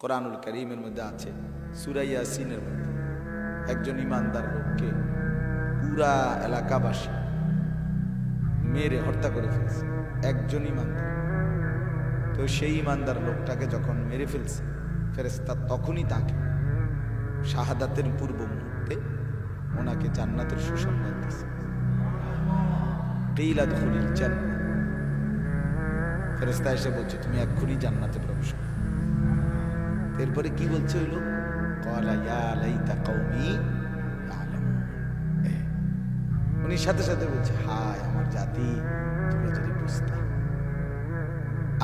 কোরআনুল করিমের মধ্যে আছে সুরাইয়া সিনের মধ্যে। একজন ইমানদার লোককে পুরা এলাকাবাসী মেরে হত্যা করে ফেলছে, একজন ইমানদার। তো সেই ইমানদার লোকটাকে যখন মেরে ফেলছে ফেরেস্তা তখনই তাকে শাহাদাতের পূর্ব মুহূর্তে ওনাকে জান্নাতের সুসংবাদ জান্নাত। ফেরেস্তা এসে বলছে, তুমি এক্ষুনি জান্নাতে প্রবেশ করো। এরপরে কি বলছে কওমি উনি সাথে সাথে বলছে, হায়, আমার জাতি, তোমরা যদি বুঝতা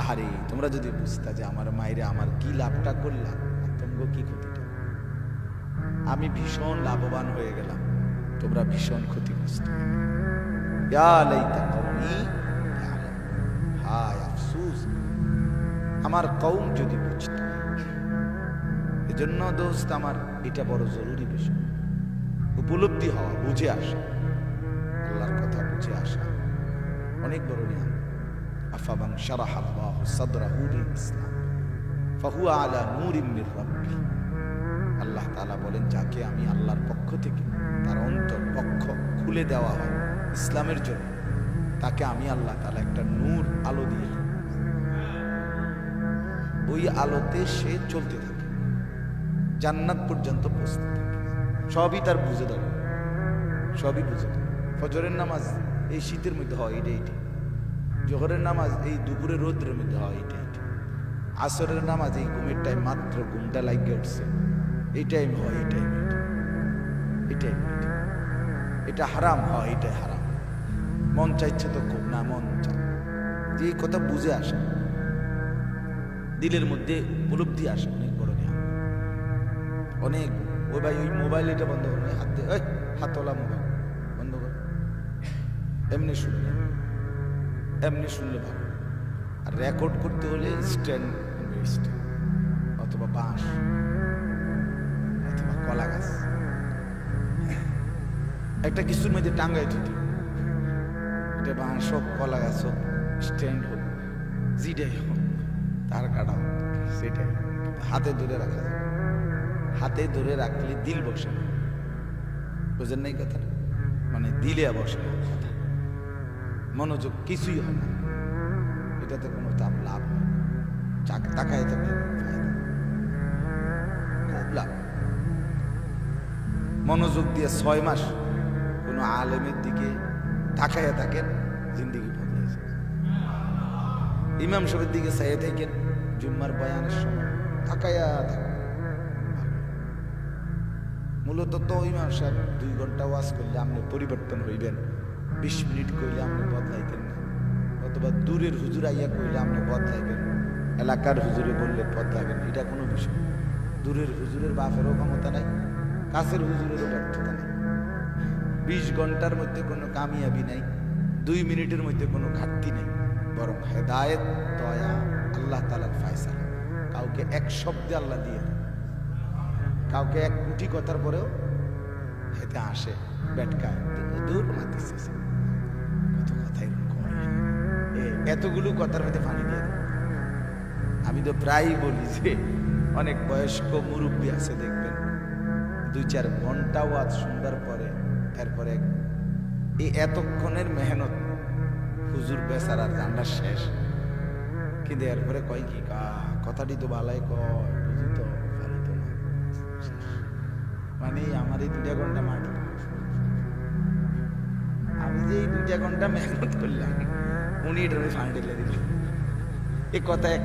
আহারে, তোমরা যদি বুঝতা যে আমার মায়েরে আমার কি লাভটা করলাম তোমরা কি ক্ষতিটা? আমি ভীষণ লাভবান হয়ে গেলাম, তোমরা ভীষণ ক্ষতিগ্রস্ত। হায়, আফসোস। আমার কৌম যদি বুঝত এজন্য দোস্ত আমার এটা বড় জরুরি বিষয়। উপলব্ধি হওয়া, বুঝে আসা। আল্লাহর কথা বুঝে আসা। অনেক বড় নিয়ম শারাহ আল্লাহ সাদরাহু ইসলাম ফাহুয়া আলা নূরিম মির রাব্বি। আল্লাহ তাআলা বলেন, যাকে আমি আল্লাহর পক্ষ থেকে, তার অন্তর পক্ষ খুলে দেওয়া হয় ইসলামের জন্য, তাকে আমি আল্লাহ তাআলা একটা নূর আলো দিয়ে। ওই আলোতে সে চলতে থাকে। জান্নাত পর্যন্ত পৌঁছতে সবই তার বুঝে ধরে। সবই বুঝে ধরে। ফজরের নামাজ এই শীতের মধ্যে হয় এটা এইটি। জোহরের নামাজ এই দুপুরে রৌদ্রের মধ্যে হয় এটা এইটি। আসরের নামাজ এই ঘুমের টাইম মাত্র ঘুমটা লাগিয়ে উঠছে। এই টাইম হয়, এই টাইম এটা হারাম হয়, এটাই হারাম। মন চাইছে তো খুব, না মন চায়। যে কথা বুঝে আসে দিলের মধ্যে উপলব্ধি আসে অনেক। ওই ভাই, ওই মোবাইল এটা বন্ধ করো হাত দিয়ে এই হাতওয়ালা মোবাইল বন্ধ কর। এমনি শুনলে এমনি শুনলে ভালো। আর রেকর্ড করতে হলে স্ট্যান্ড অথবা বাঁশ, অথবা কলা গাছ। একটা কিছুর মধ্যে টাঙ্গাই দিতে। এটা বাঁশ হোক, কলা গাছ হোক স্ট্যান্ড হোক জিডাই হোক, তার কাটা হোক, সেটাই। হাতে ধরে রাখা যাবে হাতে ধরে রাখলে দিল বসে না। বুঝেন নাই কথা মানে দিলে বসে কথা। মনোযোগ কিছুই হয় না। এটাতে কোনো তাপ লাভ হয় চাক- তাকায় থাকলে খুব লাভ। মনোযোগ দিয়ে ছয় মাস কোনো আলেমের দিকে তাকায় থাকেন, জিন্দিগি বদলাইছে ইমাম সাহেবের দিকে চাইয়ে থাকেন, জুম্মার বয়ানের সময়। তাকায়া থাকেন। মূলত তো ইমাম সাহেব দুই ঘণ্টা ওয়াজ করলে আপনি পরিবর্তন হইবেন। বিশ মিনিট কইলে আপনি বদলাইতেন না। অথবা দূরের হুজুর আইয়া কইলে আপনি বদলাইবেন এলাকার হুজুরে বললে বদলাবেন এটা কোনো বিষয়। দূরের হুজুরের বাপেরও ক্ষমতা নাই, কাছের হুজুরেরও ব্যর্থতা নাই। বিশ ঘণ্টার মধ্যে কোনো কামিয়াবি নাই, দুই মিনিটের মধ্যে কোনো ঘাটতি নেই। বরং হেদায়েত, দয়া, আল্লাহ তালার ফায়সালা। কাউকে এক শব্দে আল্লাহ দিয়ে। কাউকে এক কোটি কথার পরেও হেতে আসে দূর কত এতগুলো কথার মধ্যে পানি দিয়ে। আমি তো প্রায়ই বলি যে, অনেক বয়স্ক মুরব্বী আছে, দেখবেন। দুই চার ঘণ্টা ওয়াজ শুনবার পরে এরপরে এই এতক্ষণের মেহনত হুজুর বেচারার জানলা শেষ। কিন্তু এরপরে কয় কি কথাটি তো ভালাই কয় তো। মানে আমার এই দুটা ঘণ্টা মাটি। আমি যে এই দুটা ঘণ্টা মেহনত করলাম, উনি এটা ফান্ড ঢেলে দিল এই কথা এক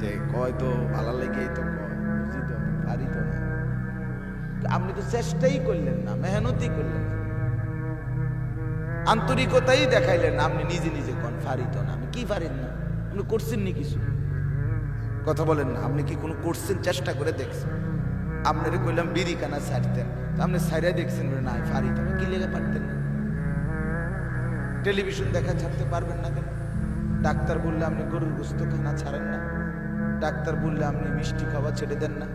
যে কয় তো ভালো লেগে তো কয়, বুঝি তো, পারি তো না। আপনি তো চেষ্টাই করলেন না, মেহনতই করলেন না। আন্তরিকতাই দেখাইলেন না, আপনি নিজে নিজে কন ফারিত না। আমি কি পারেন না? আপনি করছেন নি কিছু? কথা বলেন না, আপনি কি কোনো করছেন? চেষ্টা করে দেখছেন। আপনারে কইলাম বিড়ি কানা ছাড়তেন আপনি ছাইরা দেখছেন বলে, না ফারিত না কি লেগে পারতেন? না টেলিভিশন দেখা ছাড়তে পারবেন না কেন? ডাক্তার বললে আপনি গরুর গোস্ত খানা ছাড়েন না। ডাক্তার বললে আপনি মিষ্টি খাওয়া ছেড়ে দেন না।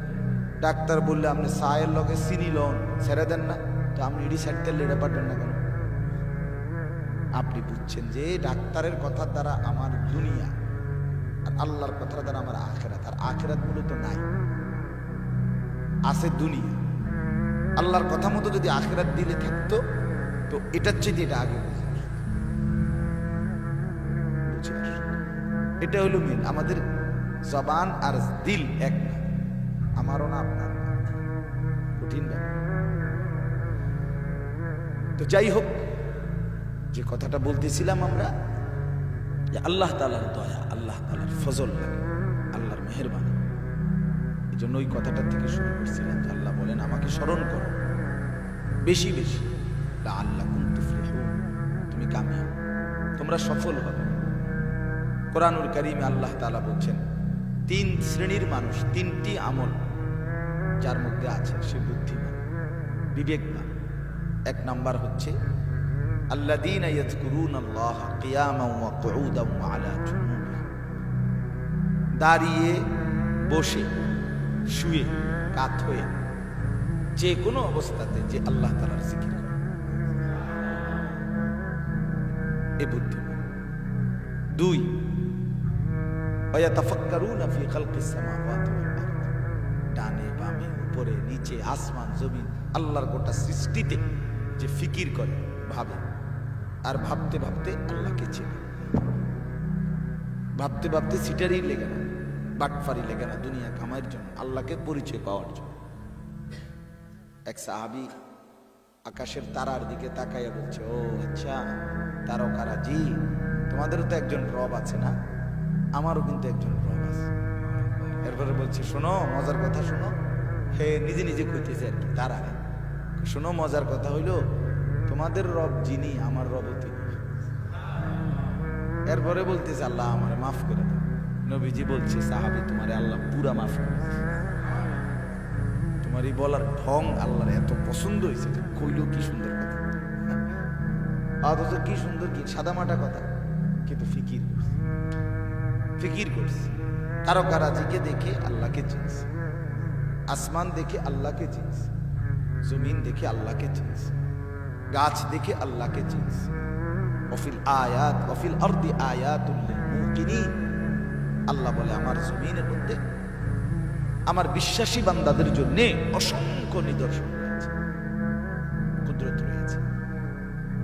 ডাক্তার বললে আপনি চায়ের লগে চিনি লন ছেড়ে দেন না। তো আপনি ইডি ছাড়তে লেড়ে পারবেন না কেন? আপনি বুঝছেন যে ডাক্তারের কথার দ্বারা আমার দুনিয়া আর আল্লাহর কথার দ্বারা আমার আখেরাত আর আখেরাত মূলত নাই। আছে দুনিয়া। আল্লাহর কথা মতো যদি আখেরাত দিলে থাকতো, তো এটার চেয়ে এটা আগে। এটা হলো মেন আমাদের জবান আর দিল এক আমারও না আপনার কঠিন তো যাই হোক, যে কথাটা বলতেছিলাম আমরা, যে আল্লাহ তালার দয়া, আল্লাহ তালার ফজল লাগে, আল্লাহর মেহরবানি। জন্য ওই কথাটা থেকে শুরু করছিলাম আল্লাহ বলেন, আমাকে স্মরণ করো। বেশি বেশি। আল্লাহ তুমি কামিয়াব। তোমরা সফল হবে। কোরআনুল করিমে আল্লাহ তাআলা বলছেন, তিন শ্রেণির মানুষ, তিনটি আমল যার মধ্যে আছে সে বুদ্ধিমান, বিবেকবান। এক নাম্বার হচ্ছে, আল্লাযীনা ইয়াযকুরুনাল্লাহ কিয়ামান ওয়া কুউদান আলা দাঁড়িয়ে বসে শুয়ে, কাত হয়ে যে কোনো অবস্থাতে যে আল্লাহ তাআলার জিকির করে। এ বুদ্ধিমান দুই বামে, উপরে নিচে, আসমান আল্লাহর গোটা সৃষ্টিতে যে ফিকির করে, ভাবে। আর ভাবতে ভাবতে আল্লাহকে চেনে। ভাবতে ভাবতে সিটারই লেগে না বাটফারি লেগে না দুনিয়া কামাইয়ের জন্য, আল্লাহকে পরিচয় পাওয়ার জন্য। এক সাহাবি আকাশের তারার দিকে তাকাইয়া বলছে, ও আচ্ছা তারকারা জি তোমাদেরও তো একজন রব আছে না? আমারও কিন্তু একজন রব আছে। এরপরে বলছে, শোনো, মজার কথা শোনো। হে নিজে নিজে কইতেছে আর কি, তারা শোনো, মজার কথা হইল, তোমাদের রব যিনি, আমার রব তিনি। এরপরে বলতেছে, আল্লাহ আমারে মাফ করে দাও। নবীজি বলছে, সাহাবি, তোমারে আল্লাহ পুরা মাফ করে তোমার এই বলার ঢং আল্লাহর এত পছন্দ হয়েছে কইলো কি সুন্দর কথা। অথচ কি সুন্দর কি, সাদামাটা কথা, কিন্তু ফিকির করছে। ফিকির করছে। তারকারাজিকে দেখে আল্লাহকে চিনছে। আসমান দেখে আল্লাহকে চিনছে। জমিন দেখে আল্লাহকে চিনছে। গাছ দেখে আল্লাহকে চিনছে। অফিল আয়াত অফিল আরদি আয়াতুল মুকিনিন আল্লাহ বলে, আমার জমিনের মধ্যে আমার বিশ্বাসী বান্দাদের জন্য অসংখ্য নিদর্শন রয়েছে, কুদরত রয়েছে।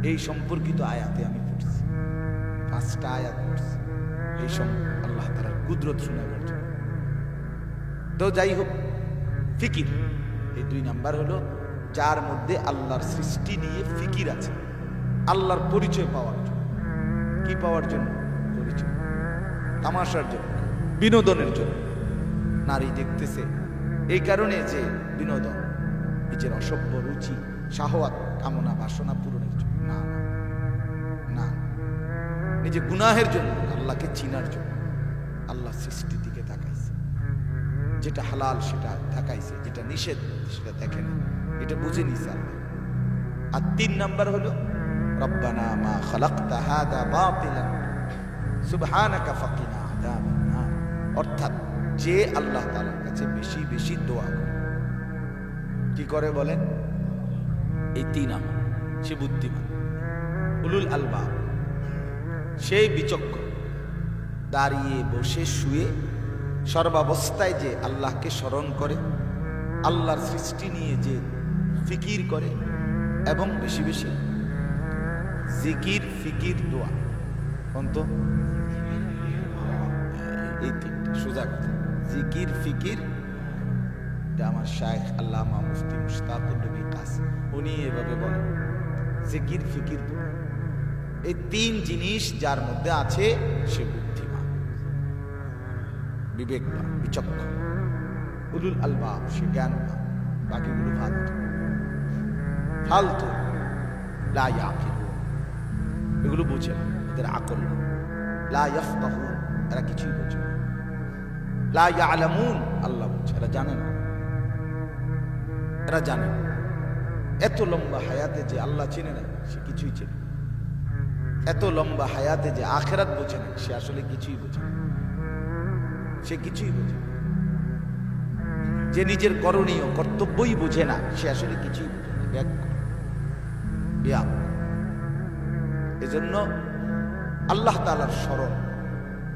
এই সম্পর্কিত আয়াতে আমি পড়ছি, পাঁচটা আয়াত পড়ছি। এই সব আল্লাহ তালার কুদরত শোনাবার জন্য। তো যাই হোক, ফিকির, এই দুই নাম্বার হলো, যার মধ্যে আল্লাহর সৃষ্টি নিয়ে ফিকির আছে, আল্লাহর পরিচয় পাওয়ার জন্য। কি পাওয়ার জন্য? পরিচয়। তামাশার জন্য বিনোদনের জন্য। নারী দেখতেছে এই কারণে যে বিনোদন নিজের অসভ্য রুচি শাহওয়াত কামনা বাসনা পূরণের জন্য। না না নিজে গুনাহের জন্য আল্লাহকে চিনার জন্য আল্লাহ সৃষ্টির দিকে তাকাইছে। যেটা হালাল সেটা তাকাইছে যেটা নিষেধ সেটা দেখে না এটা বুঝে নিছে আল্লাহ। আর তিন নাম্বার হলো রব্বানা মা খালাকতা হাদা বাতিলান সুবহানাকা ফাকিনা। অর্থাৎ যে আল্লাহ তাআলার কাছে বেশি বেশি দোয়া করে। কি করে বলেন? এই তিন আমল। সে বুদ্ধিমান। উলুল আলবাব। সেই বিচক্ষণ। দাঁড়িয়ে বসে শুয়ে সর্বাবস্থায় যে আল্লাহকে স্মরণ করে আল্লাহর সৃষ্টি নিয়ে যে ফিকির করে এবং বেশি বেশি। জিকির ফিকির দোয়া। অন্ত এই তিনটা সোজা কথা। জিকির, ফিকির আমার শায়েখ আল্লামা মুফতি মুশতাকুর নবী কাসিম, উনি এভাবে বলেন, জিকির, ফিকির এই তিন জিনিস যার মধ্যে আছে সে বুদ্ধিমান। বিবেকবান বিচক্ষণ। উলুল আলবাব, সে জ্ঞানবান বাকিগুলো ফালতু। ফালতু, লা ইয়াকিলুন এগুলো বুঝে না, এদের আকল নেই। লা ইয়াফকাহুন, এরা কিছুই বোঝে লা ইয়ালামুন। আল্লাহ বলছে, এরা জানে না। এরা জানে না। এত লম্বা হায়াতে যে আল্লাহ চিনে না, সে কিছুই চেনে এত লম্বা হায়াতে যে আখেরাত বোঝে না, সে আসলে কিছুই বোঝে সে কিছুই বোঝে যে নিজের করণীয়, কর্তব্যই বোঝে না, সে আসলে কিছুই বোঝে না। ব্যাগ ব্যাগ এজন্য আল্লাহ তালার স্মরণ,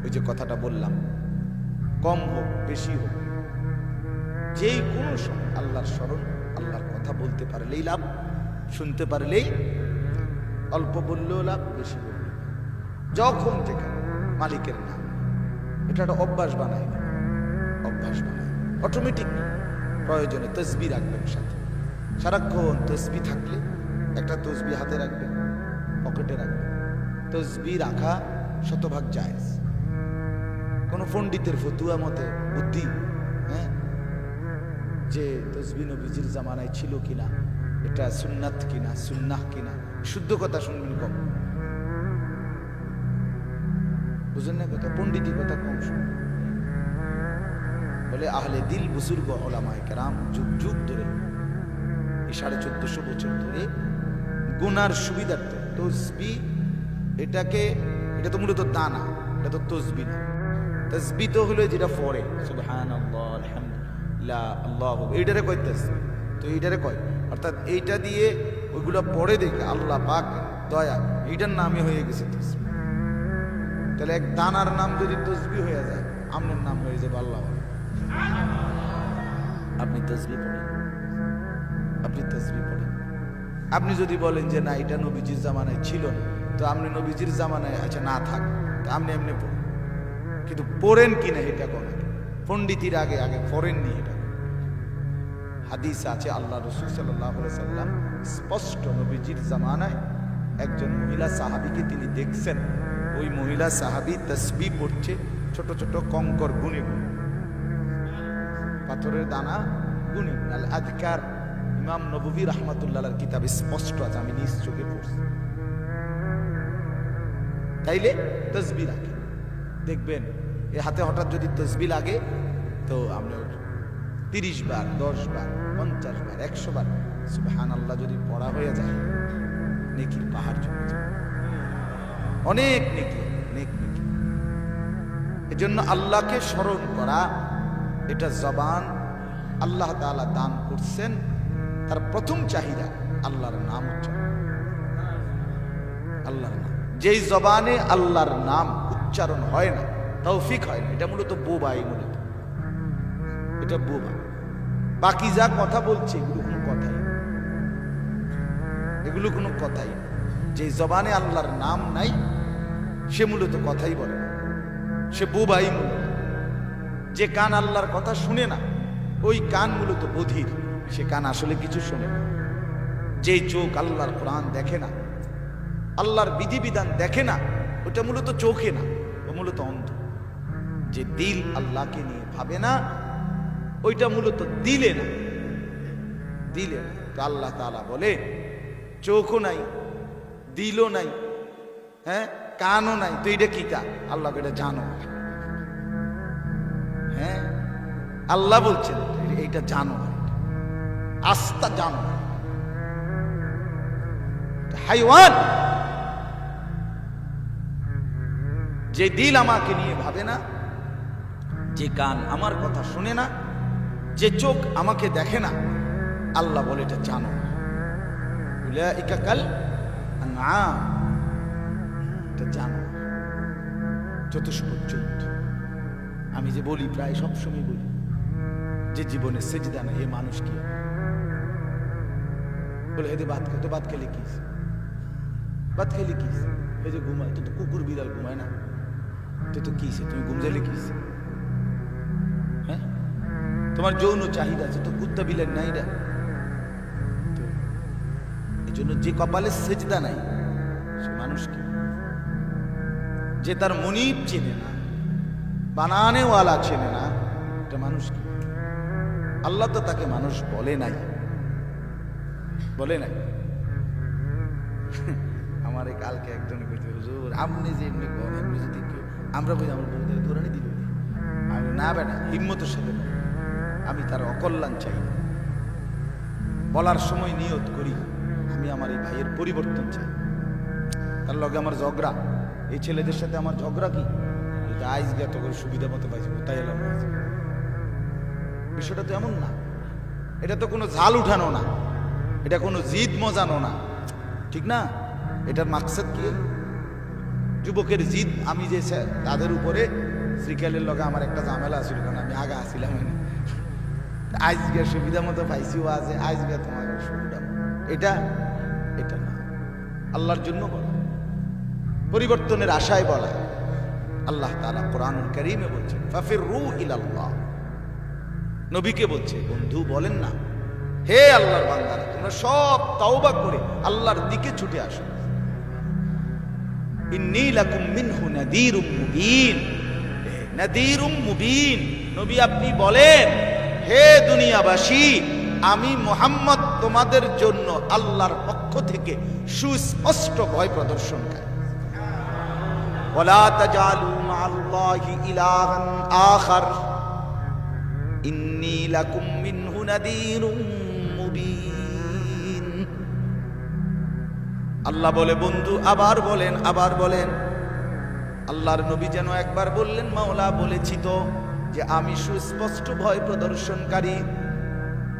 ওই যে কথাটা বললাম কম হোক, বেশি হোক। যেই কোনো সময় আল্লাহর স্মরণ, আল্লাহর কথা বলতে পারলেই লাভ, শুনতে পারলেই অল্প বললেও লাভ, বেশি বললেও যখন যেখানে মালিকের নাম, এটা একটা অভ্যাস বানায় অভ্যাস বানায় অটোমেটিক প্রয়োজনে তসবি রাখবেন সাথে। সারাক্ষণ তসবি থাকলে একটা তসবি হাতে রাখবেন, পকেটে রাখবেন। তসবি রাখা শতভাগ জায়েজ। কোনো পণ্ডিতের ফতুয়া মতে, বুদ্ধি হ্যাঁ? যে তসবি নবীজির জামানায় ছিল কিনা, এটা সুন্নাত কিনা, সুন্নাহ কিনা, শুদ্ধ কথা শুনবেন কম। বুঝেন না কথা? পণ্ডিতি কথা কম শুনবেন বলে আহলে দিল বুজুর্গ ওলামায় কেরাম যুগ যুগ ধরে, এই সাড়ে চোদ্দশো বছর ধরে গুনার সুবিধার্থে তসবি এটাকে, এটা তো মূলত দানা, এটা তো তসবি না। তসবি তো হলো যেটা পড়ে। সুবহান আল্লাহ আলহামদুলিল্লাহ আল্লাহ, এইটারে তসবি তো এইটারে কয়। অর্থাৎ এইটা দিয়ে ওইগুলো পড়ে দেখে আল্লাহ পাক দয়া, এইটার নামই হয়ে গেছে তসবি তাহলে এক দানার নাম যদি তসবি হয়ে যায়, আমনের নাম হয়ে যাবে আল্লাহ আপনি তসবি পড়েন। আপনি তসবি পড়েন। আপনি যদি বলেন যে না, এটা নবীজির জামানায় ছিল তো আপনি নবীজির জামানায় আচ্ছা না থাক, তো আপনি এমনি পড়েন। কিন্তু পড়েন কি না এটা কোন পণ্ডিতির আগে আগে পড়েননি এটা হাদিস আছে, আল্লাহ রসুল সাল্লাহ সাল্লাম স্পষ্ট নবীজির জামানায় একজন মহিলা সাহাবিকে তিনি দেখছেন। ওই মহিলা সাহাবি তসবি পড়ছে ছোট ছোট কঙ্কর গুনে গুনে পাথরের দানা গুনি আল আদকার ইমাম নবী রহমাতুল্লাহর কিতাবে স্পষ্ট আছে, আমি নিজ চোখে পড়ছি। তাইলে তসবি রাখে দেখবেন, এ হাতে হঠাৎ যদি তসবি লাগে, তো আমরা তিরিশ বার, দশ বার, পঞ্চাশ বার, একশো বার সুবহান আল্লাহ যদি পড়া হয়ে যায়, নেকির পাহাড় চলে যায়। অনেক নেকি অনেক নেকি। এজন্য আল্লাহকে স্মরণ করা, এটা জবান আল্লাহ তাআলা দান করছেন, তার প্রথম চাহিদা আল্লাহর নাম উচ্চারণ আল্লাহর নাম। যেই জবানে আল্লাহর নাম উচ্চারণ হয় না, তৌফিক হয় না। এটা মূলত বোবাই মূলত। এটা বোবা বাকি যা কথা বলছে, এগুলো কোনো কথাই এগুলো কোনো কথাই যে জবানে আল্লাহর নাম নাই, সে মূলত কথাই বলে সে বোবাই মূলত। যে কান আল্লাহর কথা শুনে না, ওই কান মূলত বধির। সে কান আসলে কিছু শোনে না। যে চোখ আল্লাহর কোরআন দেখে না, আল্লাহর বিধিবিধান দেখে না, ওটা মূলত চোখে না। মূলত অন্ধ। যে দিল আল্লাহকে নিয়ে ভাবে না, ওইটা মূলত দিলে না। দিলে না। তো আল্লাহ তাআলা বলে, চোখও নাই, দিলও নাই হ্যাঁ কানও নাই। তো এটা কি কা আল্লাহকে এটা জানো। হ্যাঁ আল্লাহ বলছেন, এইটা জানো। আস্থা জানো। হাইওয়ান যে দিল আমাকে নিয়ে ভাবে না, যে কান আমার কথা শুনে না, যে চোখ আমাকে দেখে না, আল্লাহ বলে এটা জানো। কাল না এটা জানো। চতুষ্পদ আমি যে বলি, প্রায় সবসময় বলি, যে জীবনে সেজদা না এ মানুষ কি? বলে এদের ভাত খেতে ভাত খেলে কি? ভাত খেলে কি? এই যে ঘুমায় তো কুকুর বিড়াল ঘুমায় না। তুই তো কিসে তুমি যাইলে কিসে হ্যাঁ? তোমার যৌন চাহিদা আছে তো কুত্তা নাই এই জন্য যে কপালে সেজদা নাই, সে মানুষ কি? যে তার মনিব চেনে না, বানানেওয়ালা চেনে না, এটা মানুষ কি? আল্লাহ তো তাকে মানুষ বলে নাই। বলে নাই। আমার কালকে একজনে হুজুর, আপনি যে এমনি যদি কেউ আমরা বলি, আমার বন্ধু দৌড়ানি দিল আর না বেটা, হিম্মতের সাথে। আমি তার অকল্যাণ চাই। বলার সময় নিয়ত করি। আমি আমার এই ভাইয়ের পরিবর্তন চাই। তার লগে আমার ঝগড়া। এই ছেলেদের সাথে আমার ঝগড়া কি? যদি আইস গে তো করে সুবিধা মতো পাইছি কোথায় এলাম? বিষয়টা তো এমন না। এটা তো কোনো ঝাল উঠানো না। এটা কোনো জিদ মজানো না। ঠিক না? এটার মাকসাদ কি? যুবকের জিদ, আমি যে তাদের উপরে শ্রীকালের লগে আমার একটা ঝামেলা ছিল কারণ আমি আগে আসিলাম আজকে সুবিধা মতো পাইছিও আছে, আজকে তোমার সুবিধা এটা এটা না। আল্লাহর জন্য বলা। পরিবর্তনের আশায় বলা। আল্লাহ তাআলা কোরআনুল কারীমে বলছেন ফাফির রু ইলাল্লাহ। নবীকে বলছে, বন্ধু, বলেন না। হে আল্লাহর বান্দারা, তোমরা সব তাওবা করে আল্লাহর দিকে ছুটে আসো। ইন্নী লাকুম মিনহু নাযীরুম মুবিন নাযীরুম মুবিন নবী আপনি বলেন হে দুনিয়াবাসী আমি মোহাম্মদ তোমাদের জন্য আল্লাহর পক্ষ থেকে সুস্পষ্ট ভয় প্রদর্শনকারী ولا تجعلوا مع الله إلها آخر إني لكم منه نذير আল্লাহ বলে, বন্ধু, আবার বলেন আবার বলেন। আল্লাহর নবী যেন একবার বললেন, মাওলা, বলেছি তো যে আমি সুস্পষ্ট ভয় প্রদর্শনকারী।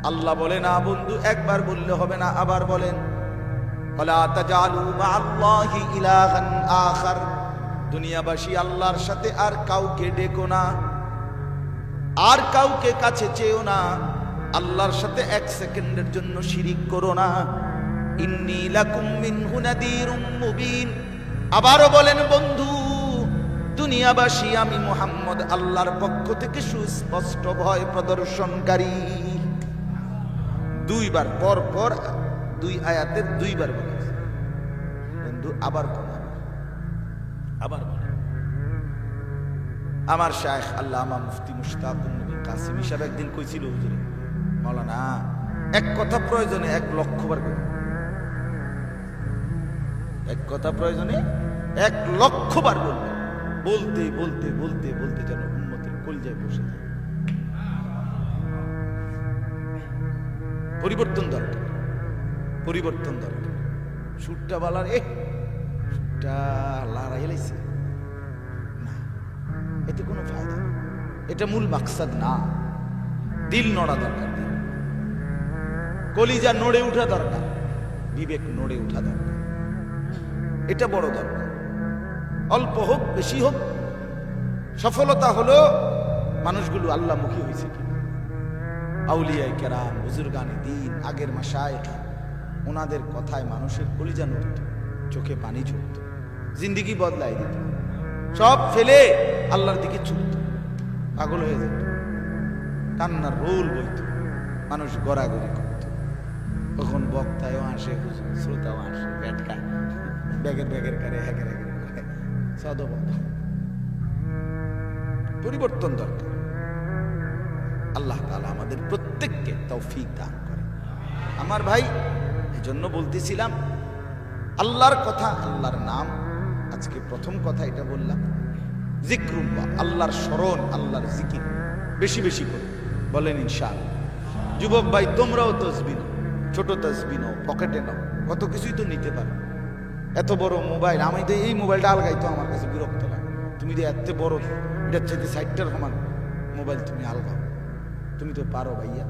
আল্লাহ বলে, না বন্ধু, একবার বললে হবে না, আবার বলেন। দুনিয়াবাসী আল্লাহর সাথে আর কাউকে ডেকো না, আর কাউকে কাছে চেও না। আল্লাহর সাথে এক সেকেন্ডের জন্য শিরিক করো না। আবারও বলেন, বন্ধু, দুনিয়াবাসী, আমি মোহাম্মদ আল্লাহর পক্ষ থেকে সুস্পষ্ট ভয় প্রদর্শনকারী। দুইবার, পর পর, দুই আয়াতের দুইবার বলেছে বন্ধু, আবার বলেন। আবার বলেন। আমার শায়েখ আল্লামা মুফতি মুশতাকুন নবী কাসিম হিসাবে একদিন কইছিল হুজুরে, মাওলানা, এক কথা প্রয়োজনে এক লক্ষ বার এক কথা প্রয়োজনে এক লক্ষ বার বলবেন বলতে বলতে বলতে বলতে যেন উন্মতের কলজায় বসে যায়। পরিবর্তন দরকার পরিবর্তন দরকার। সুরটা বালার এ সুরটা লড়াই লাইছে। না, এতে কোনো ফায়দা এটা মূল মাকসাদ না। দিল নড়া দরকার। কলিজা নড়ে উঠা দরকার। বিবেক নড়ে উঠা দরকার। এটা বড় দরকার। অল্প হোক, বেশি হোক, সফলতা হলো মানুষগুলো আল্লাহমুখী হয়েছে কি আউলিয়াই কেরাম, বুজুর্গানি দিন, আগের মাসায় ওনাদের কথায় মানুষের কলিজা নড়ত, চোখে পানি ঝরত, জিন্দিগি বদলাই দিত। সব ফেলে আল্লাহর দিকে ছুটত, পাগল হয়ে যেত। কান্নার রোল বইত, মানুষ গড়াগড়ি করত। তখন বক্তায়ও আসে শ্রোতাও আসে ব্যাট খায় ব্যাগের ব্যাগের কারে হ্যাগের হ্যাগের করে পরিবর্তন দরকার। আল্লাহ তাআলা আমাদের প্রত্যেককে তৌফিক দান করে আমার ভাই এই জন্য বলতেছিলাম, আল্লাহর কথা, আল্লাহর নাম, আজকে প্রথম কথা এটা বললাম। জিক্রুল্লাহ আল্লাহর স্মরণ, আল্লাহর জিকির, বেশি বেশি করে। বলেন ইনশাআল্লাহ। যুবক ভাই, তোমরাও তসবি নাও। ছোট তসবি নাও, পকেটে নাও। কত কিছুই তো নিতে পারো। এত বড় মোবাইল, আমি তো এই মোবাইলটা আলগাই তো আমার কাছে বিরক্ত লাগে। তুমি তো এত বড়, এটার চাইতে সাইটটার সমান মোবাইল তুমি আলগাও। তুমি তো পারো ভাইয়া।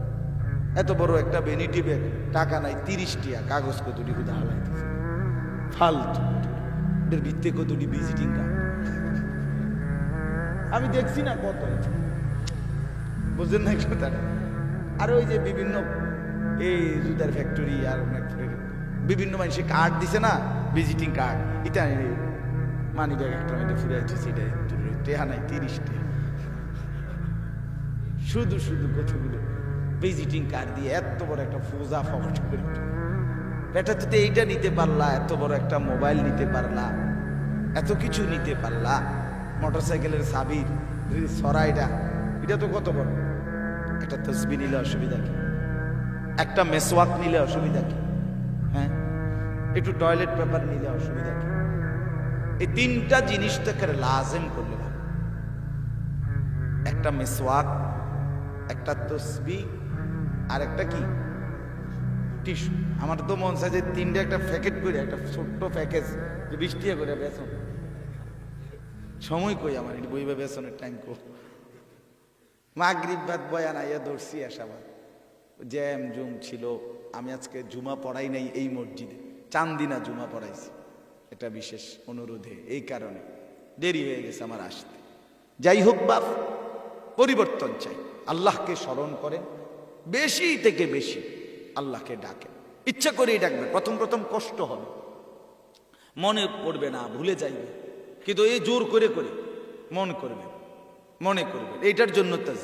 এত বড় একটা বেনিটি ব্যাগ টাকা নাই, তিরিশ টিয়া কাগজ কতটি কোথাও হালাইতেছে? ফালতু এটার ভিত্তে কতটি ভিজিটিং কার্ড আমি দেখছি না কত বুঝলেন না কথাটা? আর ওই যে বিভিন্ন, এই জুতার ফ্যাক্টরি আর বিভিন্ন মানুষের কার্ড দিছে না ভিজিটিং কার্ড এটা মানি ব্যাগ একটা মধ্যে ফুরে আছে সেটা টেহা নাই তিরিশ টেহা শুধু শুধু কতগুলো ভিজিটিং কার্ড দিয়ে এত বড় একটা ফোজা ফকট করে বেটা তো এইটা নিতে পারলা এত বড় একটা মোবাইল নিতে পারলা এত কিছু নিতে পারলা মোটর সাইকেলের সাবির সরাইটা এটা তো কত বড় একটা তসবি নিলে অসুবিধা কি একটা মেসওয়াক নিলে অসুবিধা কি হ্যাঁ একটু টয়লেট পেপার নিলে অসুবিধা কি? এই তিনটা জিনিস থেকে লাজেম করলে ভালো। একটা মেসওয়াক, একটা তসবি, আর একটা কি? টিস্যু। আমার তো মন চায় যে তিনটা একটা প্যাকেট করে, একটা ছোট্ট প্যাকেজ যে বিশ টাকা করে বেসন সময় কই আমার? এটি বইবে বেসনের টাইম কো। মাগরিব বাদ বয়ান আইয়া দর্শি আসাবাদ। জ্যাম জুম ছিল। আমি আজকে জুমা পড়াই নাই এই মসজিদে। চান্দিনা জুমা পড়াইছি। এটা বিশেষ অনুরোধে, এই কারণে। দেরি হয়ে গেছে আমার আসতে। যাই হোক বাপ, পরিবর্তন চাই। আল্লাহকে স্মরণ করেন, বেশি থেকে বেশি আল্লাহকে ডাকেন। ইচ্ছা করেই ডাকবেন, প্রথম প্রথম কষ্ট হবে। মনে পড়বে না, ভুলে যাইবে। কিন্তু এই জোর করে করে মন করবে মনে করবে এইটার জন্য তাজ